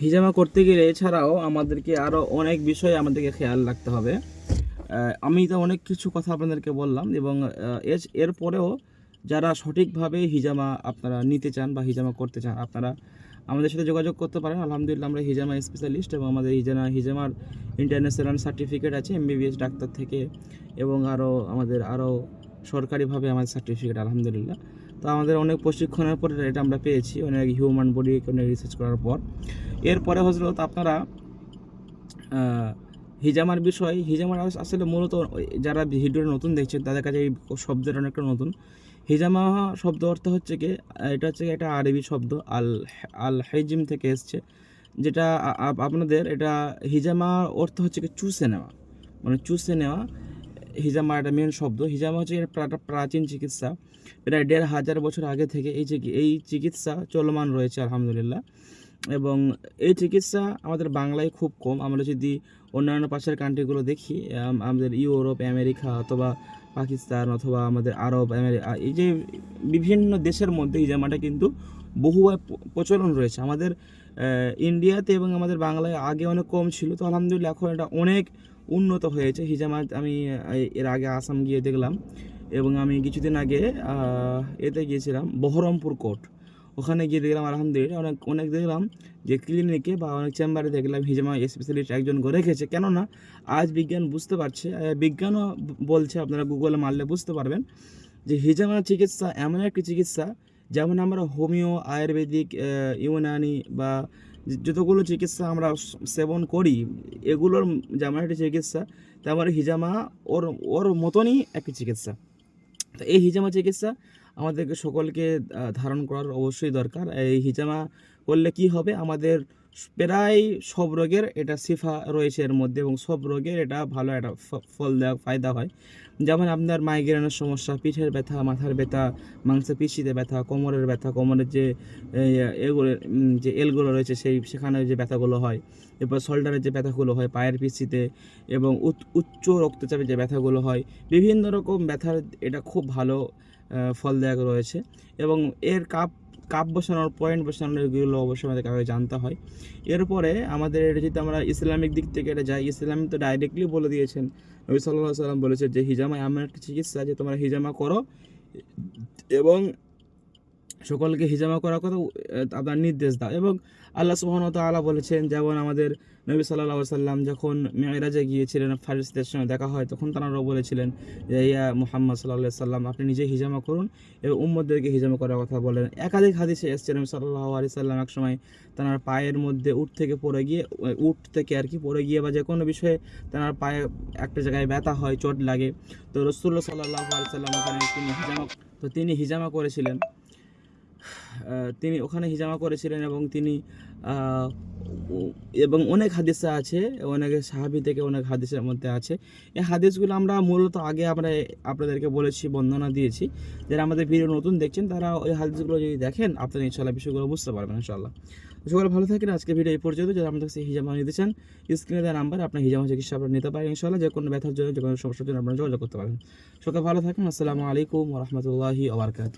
হিজামা করতে গেলে এছাড়াও আমাদেরকে আরও অনেক বিষয় আমাদেরকে খেয়াল রাখতে হবে। আমি তো অনেক কিছু কথা আপনাদেরকে বললাম এবং এর- এরপরেও যারা সঠিকভাবে হিজামা আপনারা নিতে চান বা হিজামা করতে চান, আপনারা আমাদের সাথে যোগাযোগ করতে পারেন। আলহামদুলিল্লাহ আমরা হিজামা স্পেশালিস্ট এবং আমাদের হিজামা, হিজামার ইন্টারন্যাশনাল সার্টিফিকেট আছে এমবিবিএস ডাক্তার থেকে এবং আরও আমাদের আরও সরকারিভাবে আমাদের সার্টিফিকেট আলহামদুলিল্লাহ। তো আমাদের অনেক প্রশিক্ষণের পরে এটা আমরা পেয়েছি, অনেক হিউম্যান বডি অনেক রিসার্চ করার পর। এরপরে হজরত আপনারা হিজামার বিষয়, হিজামার আসলে মূলত যারা ভিডিওটা নতুন দেখছেন, তাদের কাছে এই শব্দটা অনেকটা নতুন। হিজামা শব্দ অর্থ হচ্ছে কি, এটা হচ্ছে একটা আরবি শব্দ, আল আল হাইজিম থেকে এসছে, যেটা আপনাদের এটা হিজামা অর্থ হচ্ছে কি চুষে নেওয়া। মানে চুষে নেওয়া হিজামা একটা মেন শব্দ। হিজামা হচ্ছে একটা প্রাচীন চিকিৎসা। প্রায় দেড় হাজার বছর আগে থেকে এই এই চিকিৎসা চলমান রয়েছে, আলহামদুলিল্লাহ। এবং এই চিকিৎসা আমাদের বাংলায় খুব কম। আমরা যদি অন্যান্য পাশের কান্ট্রিগুলো দেখি আমাদের ইউরোপ, আমেরিকা অথবা পাকিস্তান অথবা আমাদের আরব আমেরিকা এই যে বিভিন্ন দেশের মধ্যে এই জামাটা কিন্তু বহু প্রচলন রয়েছে। আমাদের ইন্ডিয়াতে এবং আমাদের বাংলায় আগে অনেক কম ছিল। তো আলহামদুলিল্লাহ এখন এটা অনেক উন্নত হয়েছে। হিজামা আমি এর আগে আসাম গিয়ে দেখলাম এবং আমি কিছুদিন আগে এতে গিয়েছিলাম, বহরমপুর কোর্ট। ওখানে গিয়ে দেখলাম, আলহামদুলিল্লাহ, অনেক অনেক দেখলাম যে ক্লিনিকে বা অনেক চেম্বারে দেখলাম হিজামা স্পেশালিস্ট একজন করে রেখেছে কেননা, আজ বিজ্ঞান বুঝতে পারছে বিজ্ঞানও বলছে, আপনারা গুগলে মারলে বুঝতে পারবেন যে হিজামা চিকিৎসা এমন একটি চিকিৎসা যেমন আমরা হোমিও, আয়ুর্বেদিক ইউনানি বা যতগুলো চিকিৎসা আমরা সেবন করি, এগুলোর যেমন একটি চিকিৎসা, তেমন হিজামা ওর ওর মতনই একটি চিকিৎসা। তো এই হিজামা চিকিৎসা আমাদেরকে সকলকে ধারণ করার অবশ্যই দরকার। এই হিজামা করলে কি হবে? আমাদের প্রায় সব রোগের এটা শিফা রয়েছে এর মধ্যে এবং সব রোগের এটা ভালো একটা ফল দেওয়া, ফায়দা হয়। যেমন আপনার মাইগ্রেনের সমস্যা, পিঠের ব্যথা, মাথার ব্যথা মাংসপেশিতে ব্যথা, কোমরের ব্যথা, কোমরের যে এগুলো যে এলগুলো রয়েছে সেই, সেখানে যে ব্যথাগুলো হয়। এরপর শোল্ডারের যে ব্যথাগুলো হয় পায়ের পিসিতে এবং উচ্চ রক্তচাপের যে ব্যথাগুলো হয়। বিভিন্ন রকম ব্যথার এটা খুব ভালো আহ, ফলদায়ক রয়েছে। এবং এর কাপ কাপ বসানোর পয়েন্ট বসানোর এগুলো অবশ্যই আমাদের কাউকে জানতে হয়। এরপরে আমাদের এটা যদি আমরা ইসলামিক দিক থেকে এটা যাই ইসলাম তো ডাইরেক্টলি বলে দিয়েছেন। নবী সাল্লাহ সাল্লাম বলেছে যে হিজামা এমন একটা চিকিৎসা যে তোমরা হিজামা করো এবং সকলকে হিজামা করার কথা আপনার নির্দেশ দাও। এবং আল্লাহ সুবহান তাআলা বলেছেন, যেমন আমাদের নবী আলাইহি সাল্লাম যখন মেয়েরাজে গিয়েছিলেন, ফারিসদের সঙ্গে দেখা হয়, তখন তাঁরাও বলেছিলেন যে, ইয়া মুহাম্মদ আলাইহি সাল্লাম আপনি নিজে হিজামা করুন এবং উম্মদদেরকে হিজামা করার কথা বলেন। একাধিক হাদিসে এসছে, নবী সাল্লাল্লাহু আলাইহি সাল্লাম এক সময় তার পায়ের মধ্যে উঠ থেকে পড়ে গিয়ে উঠ থেকে আর কি পড়ে গিয়ে বা যে কোনো বিষয়ে তার পায়ে একটা জায়গায় ব্যথা হয়, চোট লাগে। তো রসুল্লাহ সাল্লাল্লাহু আলাইহি সাল্লাম ওখানে তিনি হিজামা, তো তিনি হিজামা করেছিলেন। তিনি ওখানে হিজামা করেছিলেন এবং তিনি এবং অনেক হাদিসা আছে, অনেক সাহাবি থেকে অনেক হাদিসের মধ্যে আছে। এই হাদিসগুলো আমরা মূলত আগে আমরা আপনাদেরকে বলেছি, বর্ণনা দিয়েছি। যারা আমাদের ভিডিও নতুন দেখছেন, তারা ওই হাদিসগুলো যদি দেখেন, আপনারা ইনশাল্লাহ বিষয়গুলো বুঝতে পারবেন ইনশাল্লাহ সকলে ভালো থাকেন, আজকে ভিডিও এই পর্যন্ত। যারা আমাদের কাছে হিজামা নিতে চান, স্ক্রিনে দেওয়া নাম্বার আপনার হিজামা চিকিৎসা আপনারা নিতে পারেন ইনশাল্লাহ যে কোনো ব্যথার জন্য, যে কোনো সমস্যার জন্য আপনারা যোগাযোগ করতে পারেন। সকলে ভালো থাকেন, আসসালামু আলাইকুম রহমতুল্লাহি আবরকাত